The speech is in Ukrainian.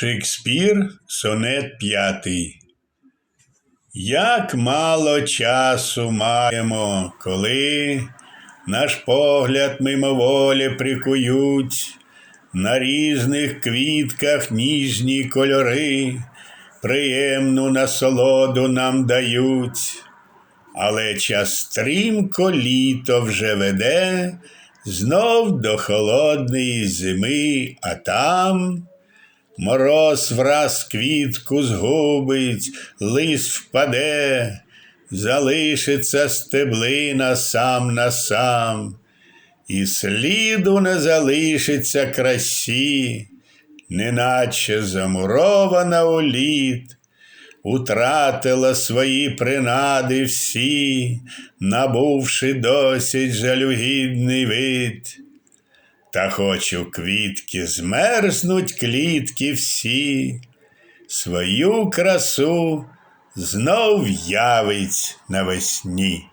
Шекспір, сонет п'ятий. Як мало часу маємо, коли наш погляд мимоволі прикують, на різних квітках ніжні кольори, приємну насолоду нам дають, але час стрімко літо вже веде, знов до холодної зими, а там. Мороз враз квітку згубить, лист впаде, залишиться стеблина сам на сам, і сліду не залишиться красі, неначе замурована у лід, утратила свої принади всі, набувши досить жалюгідний вид. Та хоч у квітки змерзнуть клітки всі, свою красу знов явить навесні.